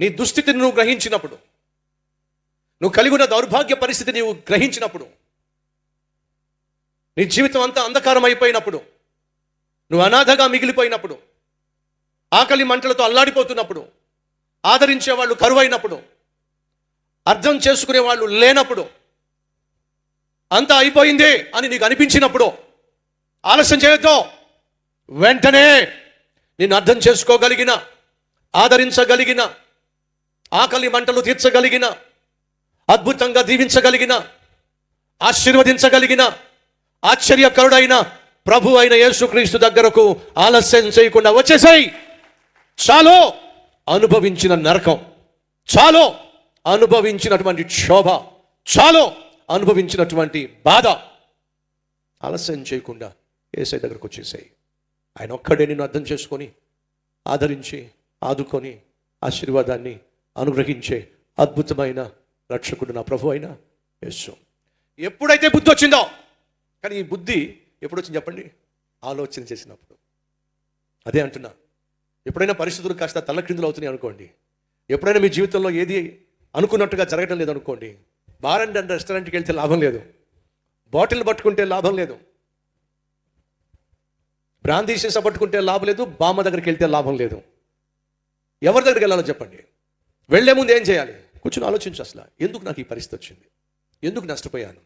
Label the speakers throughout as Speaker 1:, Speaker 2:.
Speaker 1: నీ దుస్థితిని నువ్వు గ్రహించినప్పుడు నువ్వు కలిగి ఉన్న దౌర్భాగ్య పరిస్థితి నీవు గ్రహించినప్పుడు నీ జీవితం అంతా అంధకారం అయిపోయినప్పుడు నువ్వు అనాథగా మిగిలిపోయినప్పుడు ఆకలి మంటలతో అల్లాడిపోతున్నప్పుడు ఆదరించే వాళ్ళు కరువైనప్పుడు అర్థం చేసుకునే వాళ్ళు లేనప్పుడు అంతా అయిపోయింది అని నీకు అనిపించినప్పుడు ఆలస్యం చేయొద్దు. వెంటనే నేను అర్థం చేసుకోగలిగిన ఆదరించగలిగిన ఆకలి మంటలు తీర్చగలిగిన అద్భుతంగా దీవించగలిగిన ఆశీర్వదించగలిగిన ఆశ్చర్యకరుడైన ప్రభు అయిన యేసుక్రీస్తు దగ్గరకు ఆలస్యం చేయకుండా వచ్చేసాయి. చాలో అనుభవించిన నరకం చాలో అనుభవించినటువంటి క్షోభ చాలో అనుభవించినటువంటి బాధ ఆలస్యం చేయకుండా ఏసై దగ్గరకు వచ్చేసాయి. ఆయన ఒక్కడే నిన్ను అర్థం చేసుకొని ఆదరించి ఆదుకొని ఆశీర్వాదాన్ని అనుగ్రహించే అద్భుతమైన రక్షకుడు నా ప్రభు అయిన యేసు. ఎప్పుడైతే బుద్ధి వచ్చిందో కానీ ఈ బుద్ధి ఎప్పుడు వచ్చింది చెప్పండి? ఆలోచన చేసినప్పుడు. అదే అంటున్నా. ఎప్పుడైనా పరిస్థితులు కాస్త తల్లక్రిందులు అవుతున్నాయి అనుకోండి. ఎప్పుడైనా మీ జీవితంలో ఏది అనుకున్నట్టుగా జరగడం లేదు అనుకోండి. బార్ అండ్ రెస్టారెంట్కి వెళ్తే లాభం లేదు. బాటిల్ పట్టుకుంటే లాభం లేదు. బ్రాందీ సీసా పట్టుకుంటే లాభం లేదు. బామ్మ దగ్గరికి వెళ్తే లాభం లేదు. ఎవరి దగ్గరికి వెళ్ళాలో చెప్పండి. వెళ్ళే ముందు ఏం చేయాలి? కూర్చొని ఆలోచించు అసలు. ఎందుకు నాకు ఈ పరిస్థితి వచ్చింది? ఎందుకు నష్టపోయాను?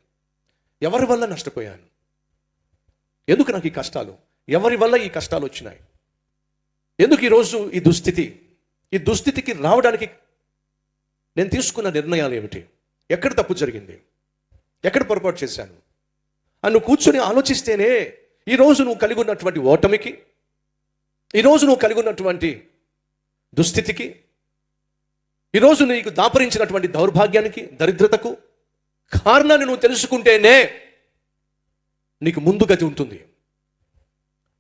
Speaker 1: ఎవరి వల్ల నష్టపోయాను? ఎందుకు నాకు ఈ కష్టాలు? ఎవరి వల్ల ఈ కష్టాలు వచ్చినాయి? ఎందుకు ఈరోజు ఈ దుస్థితి? ఈ దుస్థితికి రావడానికి నేను తీసుకున్న నిర్ణయాలు ఏమిటి? ఎక్కడ తప్పు జరిగింది? ఎక్కడ పొరపాటు చేశాను? అని నువ్వు కూర్చొని ఆలోచిస్తేనే ఈరోజు నువ్వు కలిగి ఉన్నటువంటి ఓటమికి ఈరోజు నువ్వు కలిగి ఉన్నటువంటి దుస్థితికి ఈరోజు నీకు దాపరించినటువంటి దౌర్భాగ్యానికి దరిద్రతకు కారణాన్ని నువ్వు తెలుసుకుంటేనే నీకు ముందు గతి ఉంటుంది.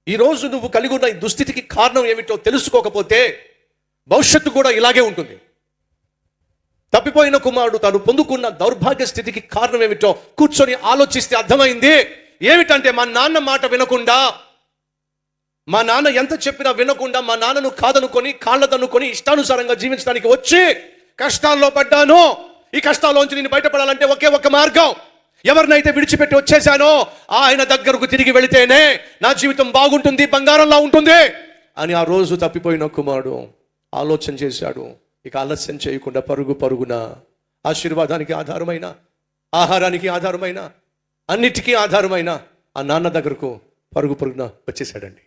Speaker 1: ఈరోజు నువ్వు కలిగి ఉన్న ఈ దుస్థితికి కారణం ఏమిటో తెలుసుకోకపోతే భవిష్యత్తు కూడా ఇలాగే ఉంటుంది. తప్పిపోయిన కుమారుడు తాను పొందుకున్న దౌర్భాగ్య స్థితికి కారణం ఏమిటో కూర్చొని ఆలోచిస్తే అర్థమైంది. ఏమిటంటే మా నాన్న మాట వినకుండా మా నాన్న ఎంత చెప్పినా వినకుండా మా నాన్నను కాదనుకొని కాళ్ళదనుకొని ఇష్టానుసారంగా జీవించడానికి వచ్చి కష్టాల్లో పడ్డాను. ఈ కష్టాల్లోంచి నేను బయటపడాలంటే ఒకే ఒక మార్గం. ఎవరినైతే విడిచిపెట్టి వచ్చేసానో ఆయన దగ్గరకు తిరిగి వెళితేనే నా జీవితం బాగుంటుంది బంగారంలా ఉంటుంది అని ఆ రోజు తప్పిపోయిన కుమారుడు ఆలోచన చేశాడు. ఇక ఆలస్యం చేయకుండా పరుగు పరుగున ఆశీర్వాదానికి ఆధారమైన ఆహారానికి ఆధారమైన అన్నిటికీ ఆధారమైన ఆ నాన్న దగ్గరకు పరుగు పరుగున వచ్చేసాడండి